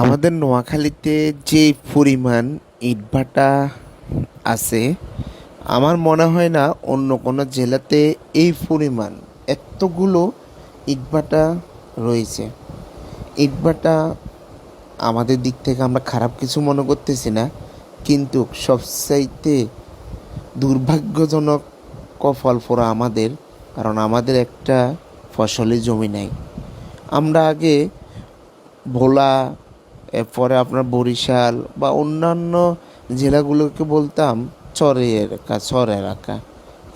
আমাদের নোয়াখালীতে যে পরিমাণ ইটভাটা আছে, আমার মনে হয় না অন্য কোনো জেলাতে এই পরিমাণ এতগুলো ইটভাটা রয়েছে। ইটভাটা আমাদের দিক থেকে আমরা খারাপ কিছু মনে করতেছি না, কিন্তু সবচাইতে দুর্ভাগ্যজনক কপাল পোড়া আমাদের, কারণ আমাদের একটা ফসলি জমি নাই। আমরা আগে ভোলা এরপরে আপনার বরিশাল বা অন্যান্য জেলাগুলোকে বলতাম চরে এলাকা, চর এলাকা।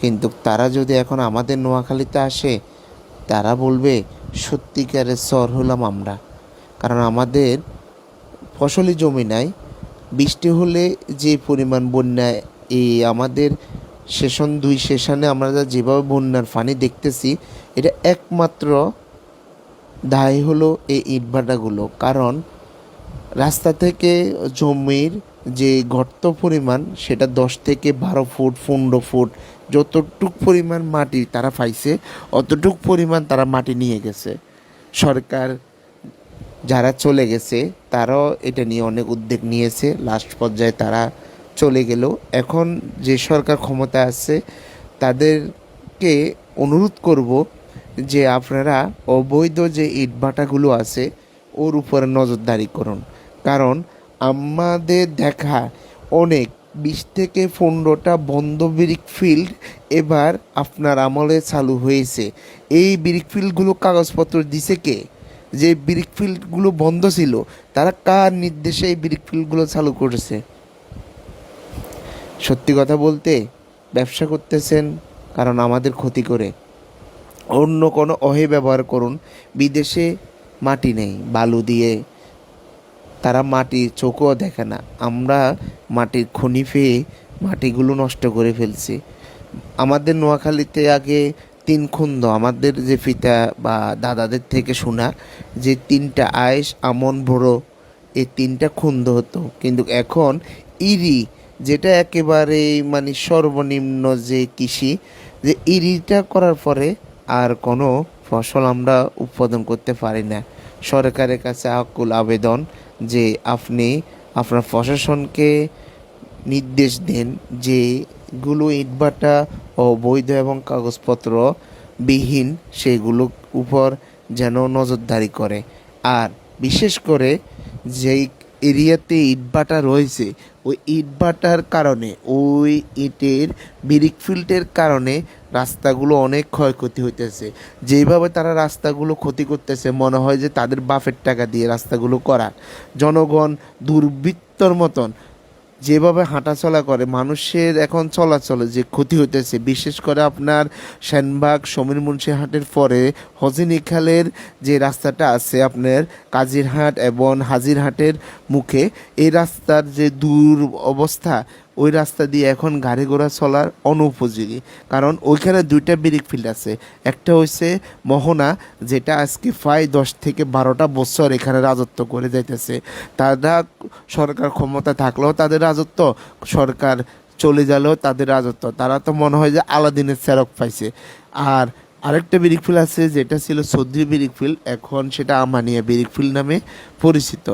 কিন্তু তারা যদি এখন আমাদের নোয়াখালীতে আসে, তারা বলবে, সত্যিকারের চর হলাম আমরা। কারণ আমাদের ফসলি জমি নাই। বৃষ্টি হলে যে পরিমাণ বন্যায় এই আমাদের সেশন দুই সেশনে আমরা যেভাবে বন্যার পানি দেখতেছি, এটা একমাত্র দায় হলো এই ইটভাটাগুলো। কারণ রাস্তা থেকে জমির যে গর্ত পরিমাণ, সেটা দশ থেকে বারো ফুট, পনেরো ফুট, যতটুক পরিমাণ মাটি তারা পাইছে, অতটুক পরিমাণ তারা মাটি নিয়ে গেছে। সরকার যারা চলে গেছে, তারাও এটা নিয়ে অনেক উদ্যোগ নিয়েছে। লাস্ট পর্যায়ে তারা চলে গেল। এখন যে সরকার ক্ষমতা আছে, তাদেরকে অনুরোধ করব যে আপনারা অবৈধ যে ইটভাটাগুলো আছে, ওর উপরে নজরদারি করুন। আমাদের দেখা অনেক বিশ থেকে পনেরোটা বন্ধ ব্রিক ফিল্ড এবার আপনার আমলে চালু হয়েছে। এই ব্রিক ফিল্ডগুলো কাগজপত্র দিছে কে? যে ব্রিক ফিল্ডগুলো বন্ধ ছিল, তারা কার নির্দেশে এই ব্রিক ফিল্ডগুলো চালু করেছে? সত্যি কথা বলতে ব্যবসা করতেছেন কারণ আমাদের ক্ষতি করে। অন্য কোনো অহে ব্যবহার করুন, বিদেশে মাটি নেই, বালু দিয়ে তারা মাটির চোখও দেখে না। আমরা মাটির খনি পেয়ে মাটিগুলো নষ্ট করে ফেলছি। আমাদের নোয়াখালীতে আগে তিন খুন্দ, আমাদের যে পিতা বা দাদাদের থেকে শোনা যে তিনটা আয়েস, আমন বড়ো এই তিনটা খুন্দ হতো। কিন্তু এখন ইরি, যেটা একেবারে মানে সর্বনিম্ন যে কৃষি, যে ইরিটা করার পরে আর কোনো ফসল আমরা উৎপাদন করতে পারি না। সরকারের কাছে আকুল আবেদন যে আপনি আপনার প্রশাসনকে নির্দেশ দেন যে গুলো ইটভাটা অবৈধ এবং কাগজপত্র বিহীন সেগুলো উপর যেন নজরদারি করে। আর বিশেষ করে যেই এরিয়াতে ইটভাটা রয়েছে। ওই ইটভাটার কারণে, ওই ইটের ব্রিক ফিল্টের কারণে রাস্তাগুলো অনেক ক্ষয়ক্ষতি হইতেছে। যেভাবে তারা রাস্তাগুলো ক্ষতি করতেছে, মনে হয় যে তাদের বাফের টাকা দিয়ে রাস্তাগুলো করা জনগণ দুর্বৃত্তর মতন যেভাবে হাঁটাচলা করে, মানুষের এখন চলাচলে যে ক্ষতি হইতেছে, বিশেষ করে আপনার সেনবাগ, সমীর মুন্সি হাটের পরে হজিনিখালের যে রাস্তাটা আছে আপনার কাজিরহাট এবং হাজিরহাটের মুখে, এই রাস্তার যে দূর অবস্থা ওই রাস্তা দিয়ে এখন গাড়ি ঘোড়া চলার অনুপযোগী। কারণ ওইখানে দুইটা ব্রিক ফিল্ড আছে। একটা হচ্ছে মোহনা, যেটা আজকে প্রায় দশ থেকে বারোটা বছর এখানে রাজত্ব করে যাইতেছে। তারা সরকার ক্ষমতা থাকলেও তাদের রাজত্ব, সরকার চলে গেলেও তাদের রাজত্ব। তারা তো মনে হয় যে আলাদিনের চেরক পাইছে। আর আরেকটা ব্রিক ফিল্ড আছে, যেটা ছিল সৌদি ব্রিক ফিল্ড এখন সেটা আমানিয়া ব্রিক ফিল্ড নামে পরিচিত।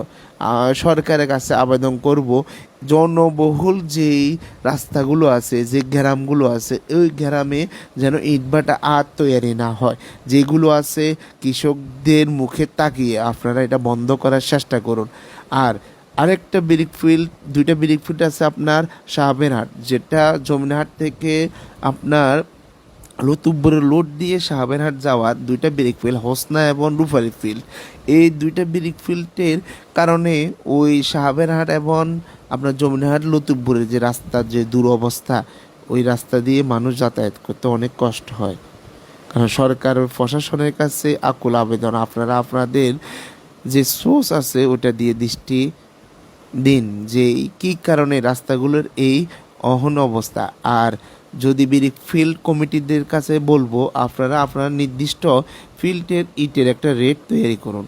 সরকারের কাছে আবেদন করব, জনবহুল যেই রাস্তাগুলো আছে, যে গ্রামগুলো আছে, ওই গ্রামে যেন ইটভাটা আর তৈরি না হয়। যেগুলো আছে, কৃষকদের মুখে তাকিয়ে আপনারা এটা বন্ধ করার চেষ্টা করুন। আর আরেকটা ব্রিক ফিল্ড দুইটা ব্রিক ফিল্ড আছে আপনার শাহবেরহাট যেটা জমিনহাট থেকে আপনার লতুব্বরের লোড দিয়ে সাহাবেরহাট যাওয়ার দুইটা ব্রিক ফিল্ড হোসনা এবং রুফারি ফিল্ড। এই দুইটা ব্রিক ফিল্ডের কারণে ওই সাহাবেরহাট এবং আপনার জমিনহাট লতুব্বরের যে রাস্তার যে দুরবস্থা, ওই রাস্তা দিয়ে মানুষ যাতায়াত করতে অনেক কষ্ট হয়। কারণ সরকার প্রশাসনের কাছে আকুল আবেদন, আপনারা আপনাদের যে সোর্স আছে ওটা দিয়ে দৃষ্টি দিন যে কী কারণে রাস্তাগুলোর এই অহন অবস্থা। আর যদি বিরিক ফিল্ড কমিটিদের কাছে বলব, আপনারা আপনারা নির্দিষ্ট ফিল্ডের ইটের একটা রেট তৈরি করুন।